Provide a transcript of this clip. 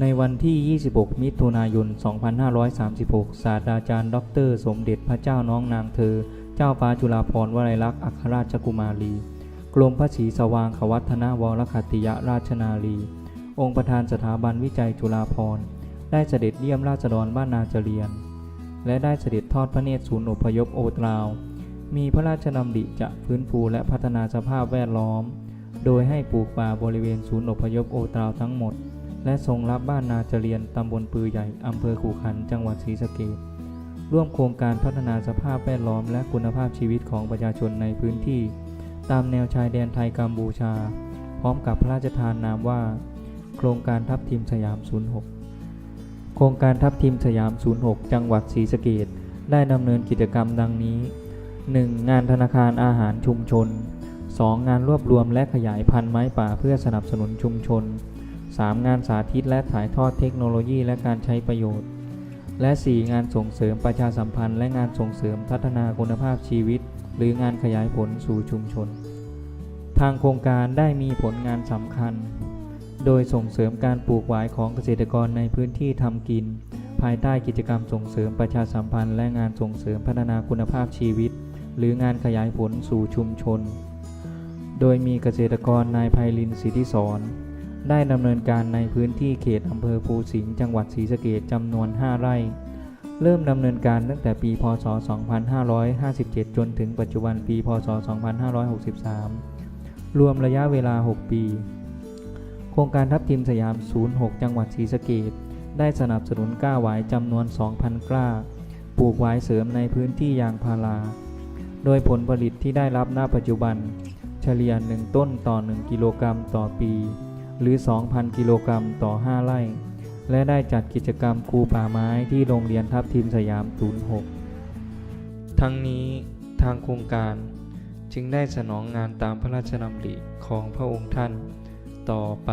ในวันที่ 26 มิถุนายน 2536 ศาสตราจารย์ ดร สมเด็จพระเจ้าน้องนางเธอ เจ้าฟ้าจุฬาภรณ์วลัยลักษณ์อัครราชกุมารี กรมพระศรีสว่างขวัฒนวรคัตติยราชนารีองค์ประธานสถาบันวิจัยจุฬาภรณ์ ได้เสด็จเยี่ยมราษฎรบ้านนาจเจรียน และได้เสด็จทอดพระเนตรศูนย์อพยพโอตราว มีพระราชดำริจะฟื้นฟูและพัฒนาสภาพแวดล้อม โดยให้ปลูกป่าบริเวณศูนย์อพยพโอตราวทั้งหมด และทรงรับบ้านนาเจริญตำบลปือใหญ่ อำเภอขู่ขัน จังหวัดศรีสะเกษร่วมโครงการพัฒนาสภาพแวดล้อมและคุณภาพชีวิตของประชาชนในพื้นที่ ตามแนวชายแดนไทยกัมพูชา พร้อมกับพระราชทานนามว่า โครงการทัพทีมสยาม 06 โครงการทัพทีมสยาม 06 จังหวัดศรีสะเกษได้ดำเนินกิจกรรมดังนี้ 1. งานธนาคารอาหารชุมชน 2. งานรวบรวมและขยายพันธุ์ไม้ป่าเพื่อสนับสนุนชุมชน 3. งานสาธิตและถ่ายทอดเทคโนโลยีและการใช้ประโยชน์ และ 4. งานส่งเสริมประชาสัมพันธ์ และงานส่งเสริมพัฒนาคุณภาพชีวิต หรืองานขยายผลสู่ชุมชน ทางโครงการได้มีผลงานสำคัญ โดยส่งเสริมการปลูกหวายของเกษตรกรในพื้นที่ทำกิน ภายใต้กิจกรรมส่งเสริมประชาสัมพันธ์ และงานส่งเสริมพัฒนาคุณภาพชีวิต หรืองานขยายผลสู่ชุมชน โดยมีเกษตรกรนายไพลินสิทธิสอน ได้ดำเนินการในพื้นที่เขตอำเภอภูสิงห์จังหวัดศรีสะเกษจำนวน 5 ไร่ เริ่มดำเนินการตั้งแต่ปี พศ 2557 จนถึงปัจจุบันปี พศ 2563 รวมระยะเวลา 6 ปี โครงการทัพทีมสยาม 06 จังหวัดศรีสะเกษได้สนับสนุนกล้าหวายจำนวน 2,000 กล้า ปลูกหวายเสริมในพื้นที่ยางพารา โดยผลผลิตที่ได้รับณปัจจุบัน เฉลี่ย 1 ต้นต่อ 1 กิโลกรัมต่อปี หรือ 2,000 กิโลกรัมต่อ 5 ไร่ และได้จัดกิจกรรมครูป่าไม้ที่โรงเรียนทับทีมสยาม 06 ทั้งนี้ทางโครงการจึงได้สนองงานตามพระราชดำริของพระองค์ท่านต่อไป